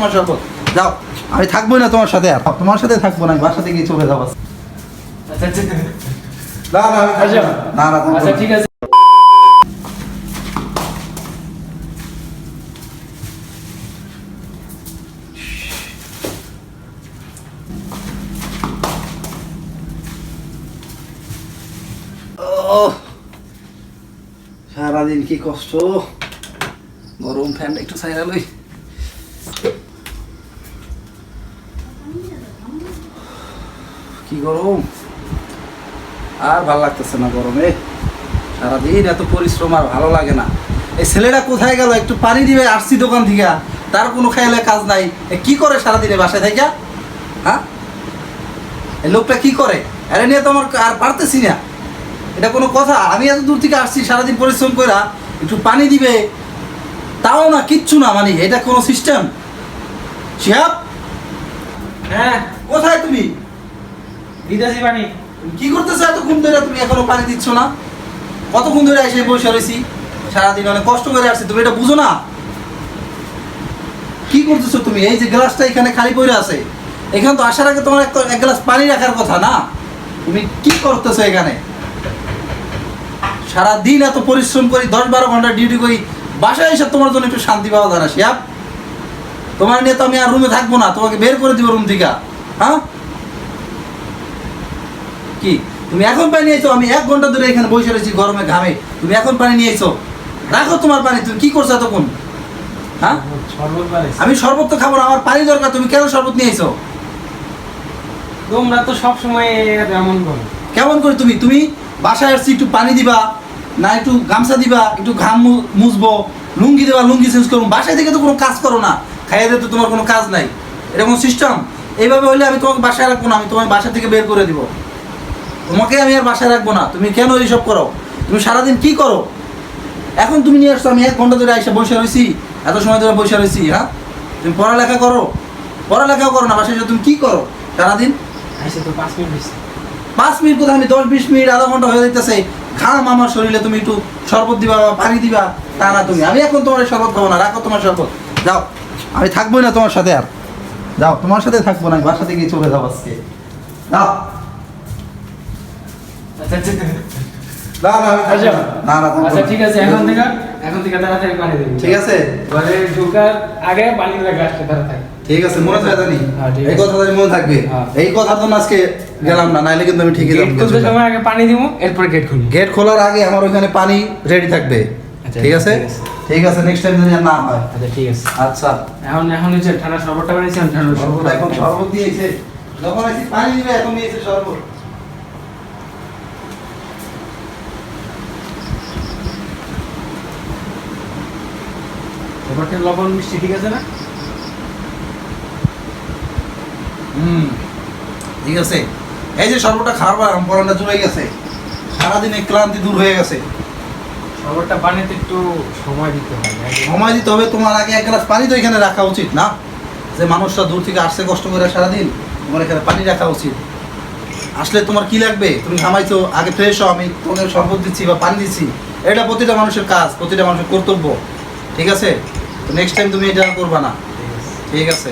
তোমার শরবত যাও আমি থাকবোই না তোমার সাথে আর। তোমার সাথে থাকব না আমি বাসা থেকে চলে যাব। আচ্ছা না না আমি থাকব। না। না না ঠিক আছে। ও সারাদিন কি কষ্ট। গরম ফ্যান একটু সাইরা লই। কি গরম? আর ভালো লাগতেছে না গরমে। সারাদিন এত পরিশ্রম আর ভালো লাগে না। এই ছেলেটা কোথায় গেল? একটু পানি দিবে আসছি দোকান থেকে তার কোনো খেয়ালে কাজ নাই। কি করে সারাদিনে বাসায় থেকে হ্যাঁ? এই লোকটা কি করে? আরে নিয়ে তো আমার আর পারতেছি না। এটা কোনো কথা? আমি এত দূর থেকে আসছি সারাদিন পরিশ্রম করে একটু পানি দিবে। তাও না কিচ্ছু না মানে এটা কোনো সিস্টেম শিহাব? হ্যাঁ। কোথায় তুমি? পানি কি ধরে? তুমি এখনও পানি দিচ্ছ না। কতক্ষণ ধরে এসে বসে রয়েছি? সারাদিন অনেক কষ্ট করে তুমি এটা বুঝো না? কি তুমি? এই যে গ্লাসটা এখানে খালি পড়ে আছে, এখানে তো আসার আগে তোমার এক গ্লাস পানি রাখার কথা না? তুমি কি করতেছো এখানে? সারাদিন এত পরিশ্রম করি, দশ বারো ঘণ্টা ডিউটি করি, বাসায় এসে তোমার জন্য একটু শান্তি পাওয়া যায় না তোমার নিয়ে তো আমি আর রুমে থাকব না, তোমাকে বের করে দিব রুম থেকে। হ্যাঁ? কি? তুমি এখন পানি নিয়েছো আমি এক ঘণ্টা ধরে এখানে বসে রয়েছি গরমে ঘামে। তুমি এখন পানি নিয়েছো। রাখো তোমার পানি তুমি কি করছ এতক্ষণ? হ্যাঁ? আমি শরবত তো খাব আমার পানি দরকার তুমি কেন শরবত নিয়েছো? তোমরা তো সব সময় এমন করো। কেমন করে তুমি? তুমি বাসায় আসছি একটু পানি দিবা না একটু গামছা দিবা একটু ঘাম মুছবো লুঙ্গি দেবা লুঙ্গি চেঞ্জ করব। বাসায় থেকে তো কোনো কাজ করো না। খাইয়ে তো তোমার কোনো কাজ নাই। এরকম সিস্টেম এইভাবে হলে আমি তোমাকে বাসায় রাখব না আমি তোমার বাসা থেকে বের করে দিব। তোমাকে আমি আর বাসায় রাখব না। তুমি কেন এইসব করো? তুমি সারাদিন কি করো? এখন তুমি নিয়ে আসছো আমি এক ঘণ্টা ধরে এসে বসে রয়েছি এত সময় ধরে বসে রয়েছি হ্যাঁ? তুমি পড়ালেখা করো। পড়ালেখাও করো না বাসায় তুমি কি করো সারাদিন? পাঁচ মিনিট কোথায় আমি দশ বিশ মিনিট আধা ঘণ্টা হয়ে যাইতেছে। ঘাম আমার শরীরে তুমি একটু শরবত দিবা বা পানি দিবা তা না তুমি। আমি এখন তোমার শরবত খাব না রাখো তোমার শরবত। যাও। আমি থাকবোই না তোমার সাথে আর। যাও তোমার সাথে থাকব না আমি বাসা থেকে চলে যাও আজকে। যাও। না না আমি থাকব আচ্ছা। না। না আচ্ছা ঠিক আছে এখন থেকে এখন থেকে তাড়াতাড়ি পানি দেবো ঠিক আছে। ঘরে ঢোকার আগে পানি লাগে আসতে তাড়াতাড়ি। ঠিক আছে মনে থাকে জানি। হ্যাঁ, এই মনে থাকবে। হ্যাঁ। এই কথা তো আজকে গেলাম না নাইলে কিন্তু আমি ঠিকই সময় আগে পানি দিব এরপর গেট খুলবো। গেট খোলার আগে আমার ওইখানে পানি রেডি থাকবে। আচ্ছা, ঠিক আছে? ঠিক আছে। নেক্সট টাইম আর না হয়। আচ্ছা ঠিক আছে। আচ্ছা। এখন এখন হচ্ছে ঠান্ডা শরবতটা বানিয়েছি ঠান্ডা শরবত এখন শরবত দিয়েছে। যখন আসি পানি দিবে এখন দিয়েছে শরবত। লবণ মিষ্টি ঠিক আছে না? হুম ঠিক আছে। এই যে শরবতটা খাওয়ার পরানটা জুড়ে গেছে সারাদিন ক্লান্তি দূর হয়ে গেছে। শরবতটা বানাতে একটু সময় দিতে হয়। সময় দিতে হবে তোমার আগে এক গ্লাস পানি তো এখানে রাখা উচিত না? যে মানুষটা দূর থেকে আসছে কষ্ট করে সারাদিন তোমার এখানে পানি রাখা উচিত। আসলে তোমার কি লাগবে? তুমি ঘামাইছো আগে ফ্রেশ হও আমি তোমাকে শরবত দিচ্ছি বা পানি দিচ্ছি। এটা প্রতিটা মানুষের কাজ প্রতিটা মানুষের কর্তব্য ঠিক আছে? নেক্সট টাইম তুমি এটা করবা না। ঠিক আছে?